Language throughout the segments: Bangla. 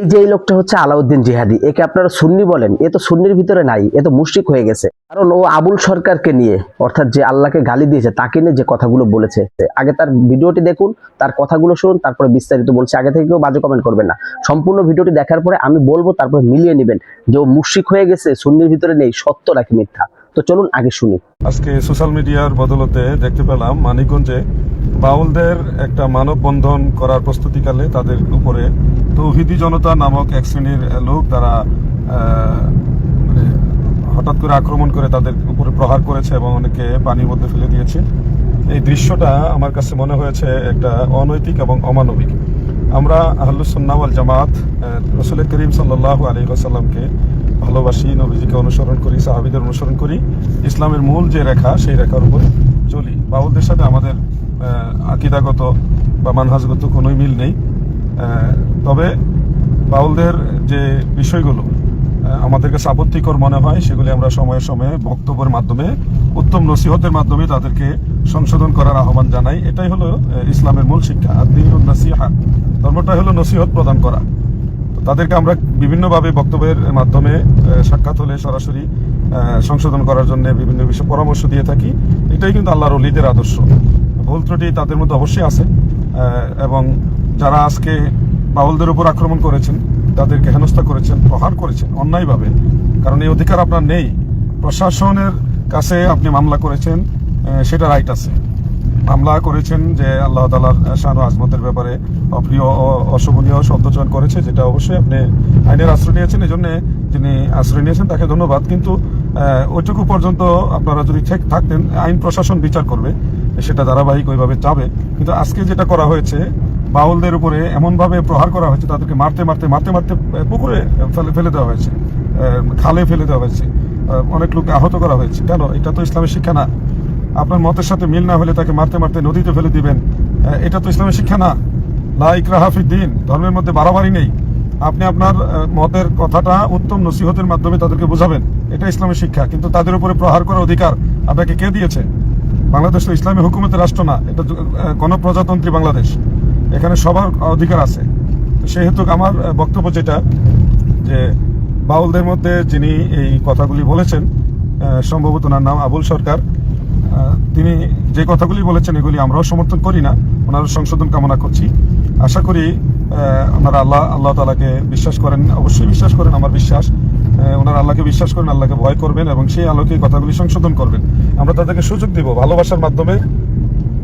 এই যে এই লোকটা হচ্ছে আলাউদ্দিন জিহাদি, একে আপনারা সুন্নি বলেন, এ তো সুন্নির ভিতরে নাই, এ তো মুশরিক হয়ে গেছে। কারণ ও আবুল সরকারকে নিয়ে, অর্থাৎ যে আল্লাহকে গালি দিয়েছে, তাকে নিয়ে যে কথাগুলো বলেছে আগে তার ভিডিওটি দেখুন, তার কথাগুলো শুনুন, তারপরে বিস্তারিত বলছে, আগে থেকে কেউ বাজে কমেন্ট করবেন না। সম্পূর্ণ ভিডিওটি দেখার পরে আমি বলব, তারপরে মিলিয়ে নেবেন যে ও মুশরিক হয়ে গেছে, সুন্নির ভিতরে নেই, সত্য নাকি মিথ্যা? তো চলুন আগে শুনি। আজকে সোশ্যাল মিডিয়ার বদলতে দেখতে পেলাম মানিকগঞ্জে বাউলদের একটা মানববন্ধন করার প্রস্তুতিকালে তাদের উপরে তৌহিদি জনতা নামক এক শ্রেণির লোক তারা মানে হঠাৎ করে আক্রমণ করে তাদের উপরে প্রহার করেছে এবং অনেকে পানির মধ্যে ফেলে দিয়েছে। এই দৃশ্যটা আমার কাছে মনে হয়েছে একটা অনৈতিক এবং অমানবিক। আমরা আহ্লুসন্নাওয়াল জামাত রসুল করিম সাল্লাহ আলী আসাল্লামকে ভালোবাসি, নবীজিকে অনুসরণ করি, সাহাবিদের অনুসরণ করি। ইসলামের মূল যে রেখা, সেই রেখার উপরে চলি। বাউলদের সাথে আমাদের আকিদাগত বা মানহাজগত কোনোই মিল নেই। তবে বাউলদের যে বিষয়গুলো আমাদের কাছে আপত্তিকর মনে হয়, সেগুলি আমরা সময়ে সময়ে বক্তব্যের মাধ্যমে, উত্তম নসিহতের মাধ্যমে তাদেরকে সংশোধন করার আহ্বান জানাই। এটাই হলো ইসলামের মূল শিক্ষা নাসিহা। ধর্মটা হলো নসিহত প্রদান করা। তাদেরকে আমরা বিভিন্নভাবে বক্তব্যের মাধ্যমে সাক্ষাৎ হলে সরাসরি সংশোধন করার জন্য বিভিন্ন বিষয়ে পরামর্শ দিয়ে থাকি। এটাই কিন্তু আল্লাহর অলিদের আদর্শ। ভুল ত্রুটি তাদের মধ্যে অবশ্যই আছে এবং যারা আজকে বাউলদের উপর আক্রমণ করেছেন, তাদেরকে হেনস্থা করেছেন, প্রহার করেছেন অন্যায়ভাবে। কারণ এই অধিকার আপনার নেই। প্রশাসনের কাছে আপনি মামলা করেছেন সেটা রাইট আছে। মামলা করেছেন যে আল্লাহ তালার ও আজমতের ব্যাপারে অপ্রিয় অশোভনীয় শব্দ চয়ন করেছে, যেটা অবশ্যই আপনি আইনের আশ্রয় নিয়েছেন এই জন্য যিনি আশ্রয় নিয়েছেন তাকে ধন্যবাদ। কিন্তু ওইটুকু পর্যন্ত আপনারা যদি থাকতেন, আইন প্রশাসন বিচার করবে। সেটা ধারাবাহিক ওইভাবে যাবে। কিন্তু আজকে যেটা করা হয়েছে, বাউলদের উপরে এমনভাবে প্রহার করা হয়েছে, তাদেরকে মারতে মারতে মারতে মারতে পুকুরে ফেলে ফেলে দেওয়া হয়েছে। খালে ফেলে দেওয়া হয়েছে। অনেক লোককে আহত করা হয়েছে। কেন? এটা তো ইসলামের শিক্ষা না। আপনার মতের সাথে মিল না হলে তাকে মারতে মারতে নদীতে ফেলে দিবেন। এটা তো ইসলামের শিক্ষা না। লা ইকরাহা দিন, ধর্মের মধ্যে বাড়াবাড়ি নেই। আপনি আপনার মতের কথাটা উত্তম নসিহতের মাধ্যমে তাদেরকে বোঝাবেন। এটা ইসলামের শিক্ষা, কিন্তু তাদের উপরে প্রহার করার অধিকার আপনাকে কে দিয়েছে? বাংলাদেশ তো ইসলামী হুকুমতের রাষ্ট্র না, এটা গণপ্রজাতন্ত্রী বাংলাদেশ। এখানে সবার অধিকার আছে। তো সেই হেতু আমার বক্তব্য যেটা, যে বাউলদের মধ্যে যিনি এই কথাগুলি বলেছেন সম্ভবত ওনার নাম আবুল সরকার তিনি যে কথাগুলি বলেছেন এগুলি আমরাও সমর্থন করি না ওনার সংশোধন কামনা করছি। আশা করি ওনারা আল্লাহ আল্লাহ তালাকে বিশ্বাস করেন, অবশ্যই বিশ্বাস করেন, আমার বিশ্বাস। ওনারা আল্লাহকে বিশ্বাস করেন আল্লাহকে ভয় করবেন এবং সেই আলোকে কথাগুলি সংশোধন করবেন। আমরা তাদেরকে সুযোগ দিব ভালোবাসার মাধ্যমে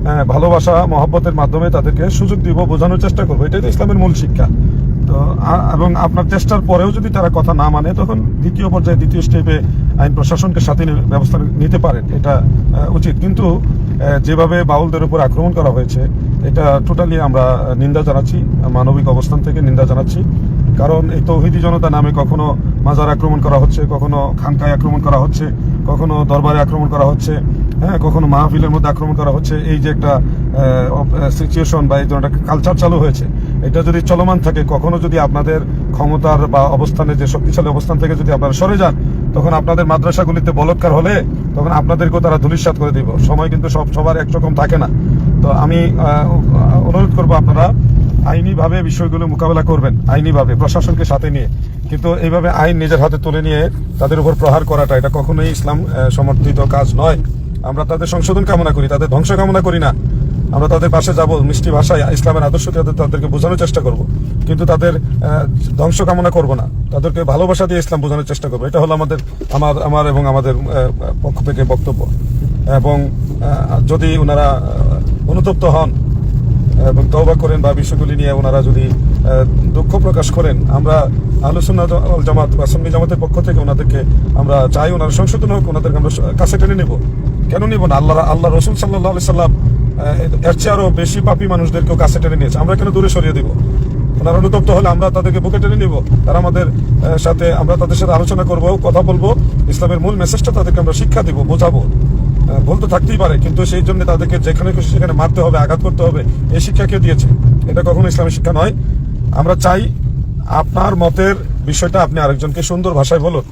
হ্যাঁ, ভালোবাসা মহব্বতের মাধ্যমে তাদেরকে সুযোগ দিব বোঝানোর চেষ্টা করব। এটাই তো ইসলামের মূল শিক্ষা। তো এবং আপনার চেষ্টার পরেও যদি তারা কথা না মানে তখন দ্বিতীয় পর্যায়ে দ্বিতীয় স্টেপে আইন প্রশাসনকে সাথে ব্যবস্থা নিতে পারেন। এটা উচিত। কিন্তু যেভাবে বাউলদের উপর আক্রমণ করা হয়েছে এটা টোটালি আমরা নিন্দা জানাচ্ছি মানবিক অবস্থান থেকে নিন্দা জানাচ্ছি। কারণ এই তৌহিদি জনতা নামে কখনো মাজার আক্রমণ করা হচ্ছে, কখনো খানকায় আক্রমণ করা হচ্ছে, কখনো দরবারে আক্রমণ করা হচ্ছে হ্যাঁ কখনো মাহফিলের মধ্যে আক্রমণ করা হচ্ছে। এই যে একটা সিচুয়েশন বা এই ধরনের একটা কালচার চালু হয়েছে, এটা যদি চলমান থাকে, কখনো যদি আপনাদের ক্ষমতার বা অবস্থানে যে শক্তিশালী অবস্থান থেকে যদি আপনারা সরে যান, তখন আপনাদের মাদ্রাসাগুলিতে বলৎকার হলে তখন আপনাদেরকেও তারা ধুলিস্বাত করে দিব। সময় কিন্তু সব, সবার একরকম থাকে না। তো আমি অনুরোধ করব আপনারা আইনিভাবে বিষয়গুলো মোকাবেলা করবেন, আইনিভাবে, প্রশাসনকে সাথে নিয়ে। কিন্তু এইভাবে আইন নিজের হাতে তুলে নিয়ে তাদের উপর প্রহার করাটা, এটা কখনোই ইসলাম সমর্থিত কাজ নয়। আমরা তাদের সংশোধন কামনা করি, তাদের ধ্বংস কামনা করি না। আমরা তাদের পাশে যাব, মিষ্টি ভাষায়, ইসলামের আদর্শ তাদের তাদেরকে বোঝানোর চেষ্টা করব। কিন্তু তাদের ধ্বংস কামনা করব না। তাদেরকে ভালোবাসা দিয়ে ইসলাম বোঝানোর চেষ্টা করব। এটা হলো আমাদের আমার আমার এবং আমাদের পক্ষ থেকে বক্তব্য। এবং যদি ওনারা অনুতপ্ত হন এবং তওবা করেন বা বিষয়গুলি নিয়ে ওনারা যদি দুঃখ প্রকাশ করেন, আমরা আলোচনা জামাত বা সঙ্গী জামাতের পক্ষ থেকে ওনাদেরকে আমরা চাই, ওনারা সংশোধন হোক, ওনাদেরকে আমরা কাছে টেনে নেব। কেন নিব না? আল্লাহ আল্লাহ রসুল সাল্লাহ সাল্লাম এর চেয়ে আরও বেশি পাপী মানুষদেরকেও কাছে টেনে নিয়েছে। আমরা কেন দূরে সরিয়ে দিব? ওনারা অনুতপ্ত হলে আমরা তাদেরকে বুকে টেনে নিব। তারা আমাদের সাথে আমরা তাদের সাথে আলোচনা করব, কথা বলব। ইসলামের মূল মেসেজটা তাদেরকে আমরা শিক্ষা দিব, বোঝাবো। ভুল তো থাকতেই পারে, কিন্তু সেই জন্য তাদেরকে যেখানে খুশি সেখানে মারতে হবে, আঘাত করতে হবে, এই শিক্ষা কেউ দিয়েছে। এটা কখনো ইসলামের শিক্ষা নয়। আমরা চাই আপনার মতের বিষয়টা আপনি আরেকজনকে সুন্দর ভাষায় বলুন।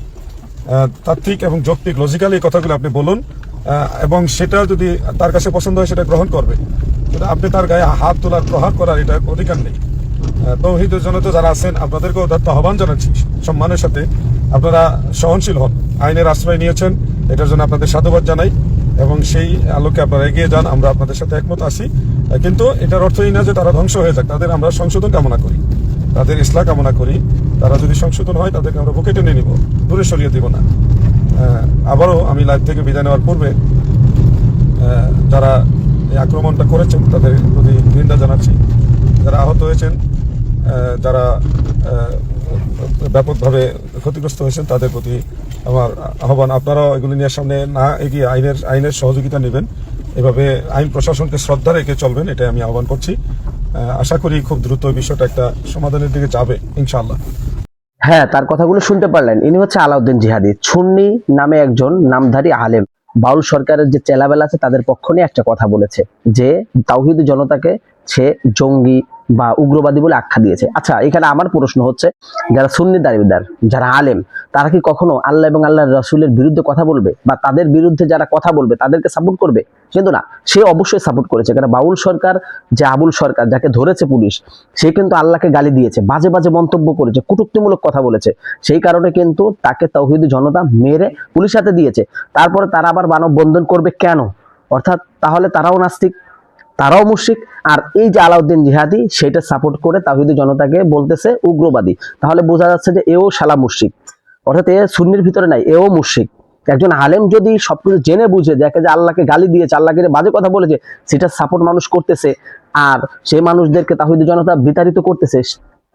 তাত্ত্বিক এবং যৌক্তিক লজিক্যালি এই কথাগুলো আপনি বলুন। এবং সেটা যদি তার কাছে পছন্দ হয় সেটা গ্রহণ করবে। আপনি তার গায়ে হাত তোলার, প্রহার করার এটা অধিকার নেই। তৌহিদ তো যারা আছেন, আপনাদেরকেও দত্ত আহ্বান জানাচ্ছি। সম্মানের সাথে আপনারা সহনশীল হন। আইনের আশ্রয় নিয়েছেন, এটার জন্য আপনাদের সাধুবাদ জানাই। এবং সেই আলোকে আপনারা এগিয়ে যান, আমরা আপনাদের সাথে একমত আছি। কিন্তু এটার অর্থ এই না যে তারা ধ্বংস হয়ে যাক, তাদের আমরা সংশোধন কামনা করি, তাদের ইসলাম কামনা করি। তারা যদি সংশোধন হয়, তাদেরকে আমরা বুকে টেনে নিব, দূরে সরিয়ে দিব না। আবারও আমি লাইভ থেকে বিদায় নেওয়ার পূর্বে যারা এই আক্রমণটা করেছেন, তাদের প্রতি নিন্দা জানাচ্ছি। যারা আহত হয়েছেন যারা ব্যাপকভাবে ক্ষতিগ্রস্ত হয়েছেন, তাদের প্রতি আমার আহ্বান। আপনারাও এগুলি নিয়ে সামনে না এগিয়ে আইনের আইনের সহযোগিতা নেবেন। এভাবে আইন প্রশাসনকে শ্রদ্ধা রেখে চলবেন, এটাই আমি আহ্বান করছি। আশা করি খুব দ্রুত বিষয়টা একটা সমাধানের দিকে যাবে, ইনশাআল্লাহ। হ্যাঁ তার কথাগুলো শুনতে পারলেন। ইনি হচ্ছে আলাউদ্দিন জিহাদি। ছুন্নি নামে একজন নামধারী আলেম। বাউল সরকারের যে চেলাবেলা আছে, তাদের পক্ষ নিয়ে একটা কথা বলেছে যে, তাওহিদ জনতাকে সে জঙ্গি বা উগ্রবাদী বলে আখ্যা দিয়েছে। আচ্ছা এখানে আমার প্রশ্ন হচ্ছে, যারা সুন্নি দাবিদার যারা আলেম, তারা কি কখনো আল্লাহ এবং আল্লাহ রসুলের বিরুদ্ধে কথা বলবে বা তাদের বিরুদ্ধে যারা কথা বলবে তাদেরকে সাপোর্ট করবে? কিন্তু না, সে অবশ্যই সাপোর্ট করেছে। কারণ বাউল সরকার, যে আবুল সরকার, যাকে ধরেছে পুলিশ, সে কিন্তু আল্লাহকে গালি দিয়েছে, বাজে বাজে মন্তব্য করেছে, কটুক্তিমূলক কথা বলেছে। সেই কারণে কিন্তু তাকে তৌহিদ জনতা মেরে পুলিশ হাতে দিয়েছে। তারপরে তারা আবার মানববন্ধন করবে কেন? অর্থাৎ তাহলে তারাও নাস্তিক তারাও মুশ্রিক। আর এই যে আলাউদ্দিন জিহাদি, সেটা সাপোর্ট করে তাহিদ জনতাকে বলতেছে উগ্রবাদী। তাহলে বোঝা যাচ্ছে যে এও শালা মুশ্রিক। অর্থাৎ এ সুন্নির ভিতরে নাই, এও মুশ্রিক। একজন আলেম যদি সবকিছু জেনে বুঝে দেখে যে আল্লাহকে গালি দিয়েছে, আল্লাহকে বাজে কথা বলেছে, সেটা সাপোর্ট মানুষ করতেছে, আর সেই মানুষদেরকে তাহলে জনতা বিতাড়িত করতেছে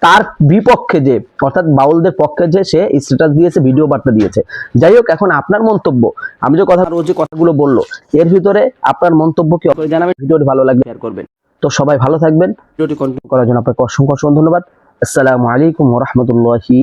তার বিপক্ষে যে, অর্থাৎ বাউলদের পক্ষে যে সে স্ট্যাটাস দিয়েছে ভিডিও বার্তা দিয়েছে। যাই হোক, এখন আপনার মন্তব্য, আমি যে কথা রোজ যে কথাগুলো বলল, এর ভিতরে আপনার মন্তব্য কি অবশ্যই জানাবেন ভিডিওটি ভালো লাগবে শেয়ার করবেন। তো সবাই ভালো থাকবেন ভিডিওটি কন্টিনিউ করার জন্য আপনাকে অসংখ্য অসংখ্য ধন্যবাদ। আসসালামু আলাইকুম রহমতুল্লাহি